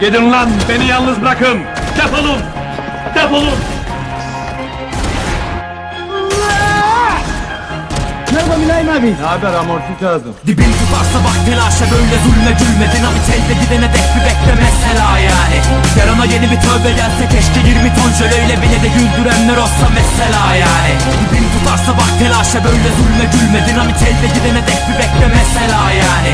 Gidin lan beni yalnız bırakın. Defolun. Defolun. Merhaba Mülayim abi. Ne haber amorti lazım. Dibin tutarsa bak telaşa böyle zulme gülmedin Abi telde gidene dek bir bekle mesela yani Yarına yeni bir tövbe gelse keşke 20 ton jöleyle bile de güldürenler olsa mesela yani Dibin tutarsa bak telaşa böyle zulme gülmedin Abi telde gidene dek bir bekle mesela yani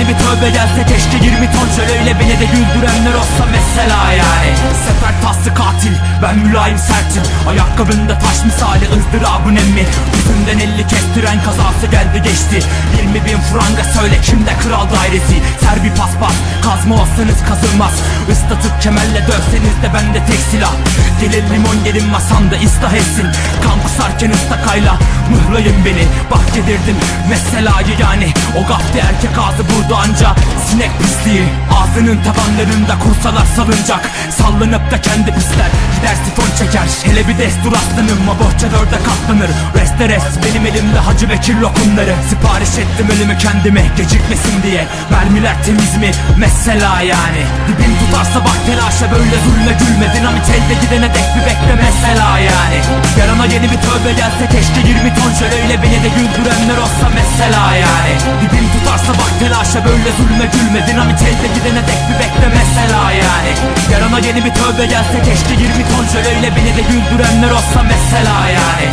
yeni bir tövbe gelse keşke 20 ton jöleyle bile de güldürenler olsa mesela yani. Sefer taslı katil ben mülayim sertim. Ayakkabında taş misali ızdırabın emmi. Yüzünden elli kestiren kazası geldi geçti. 20 bin franga söyle kimde kral dairesi. Ser bir paspas kazma olsanız kazılmaz. Islatıp kemerle dövseniz de bende tek silah Gelir limon gelin masamda ıslah etsin. Kan kusarken ıstakayla mıhlayın beni. Bak yedirdim meselayı yani. O gafti erkek ağzı burada anca Sinek pisliği. Ağzının tabanlarında kursalar salıncak. Sallanıp da kendi pisler. Gider sifon çeker. Hele bir destur aslanım o bohça dörde katlanır. Reste rest benim elimde Hacı Bekir lokumları. Sipariş ettim ölümü kendime gecikmesin diye. Mermiler temiz mi? Mesela yani. Dibin tutarsa bak telaşa böyle zulme gülmedin. Amit elde gidene dek bir bekle mesela yani. Yarına yeni bir tövbe gelse keşke 20 ton jöleyle beni de güldürenler olsa mesela yani. Dibin tutarsa bak telaşa böyle zulme gülmedin. Amit elde gidene dek bir bekle mesela yani. Yarına yeni bir tövbe gelse keşke 20 ton jöleyle beni de güldürenler olsa mesela yani.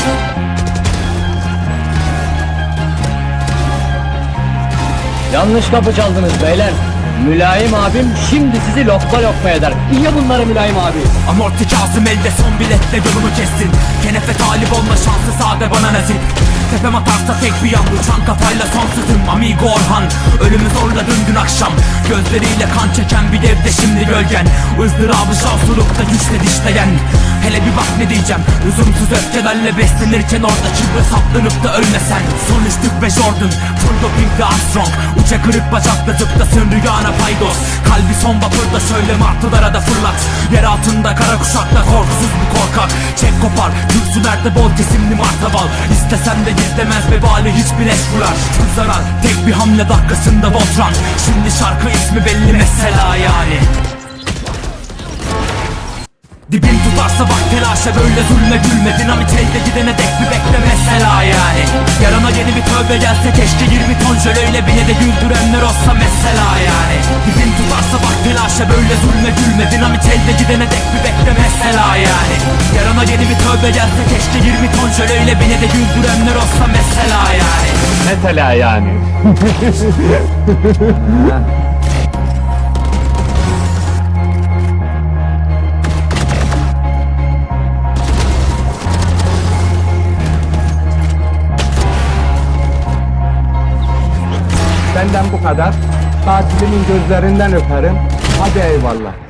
Yanlış kapı çaldınız beyler. Mülayim abim şimdi sizi lokma lokma eder. İyi bunları Mülayim abi. Amorti Kazım elde son biletle yolumu kestin. Kenefe talip olma şansı sade bana nasip Tepem atarsa tek bir yan uçan kafayla son sözüm Amigo Orhan Ölümü zorladın dün akşam. Gözleriyle kan çeken bir devde şimdi gölgen. Izdırabı şanslılıkta güçle dişleyen. Hele bir bak ne diyeceğim Lüzumsuz öfkelerle beslenirken orada çibre saplanıp da ölmesen. Son üstlük ve Jordan Full doping de Armstrong. Uça kırık bacakla zıplasın rüyana paydos Kalbi son vapurda şöyle martılara da fırlat. Yer altında kara kuşakla korkusuz bir korkak. Çek kopar Kürsü nerede bol kesimli martaval İstesem de gizlemez vebali hiçbir eş vurar Tüm zarar tek bir hamle dakikasında Voltran Şimdi şarkı ismi belli mesela yani. Dibin tutarsa bak telaşa böyle zulme gülmedin Amit elde gidene dek bir bekle mesela yani. Yarına yeni bir tövbe gelse keşke 20 ton jöleyle beni de güldürenler Yarına yeni bir tövbe gelse keşke 20 ton jöleyle beni de güldürenler olsa mesela yani Mesela yani. Benden bu kadar. Tatilimin gözlerinden öperim. Hadi eyvallah.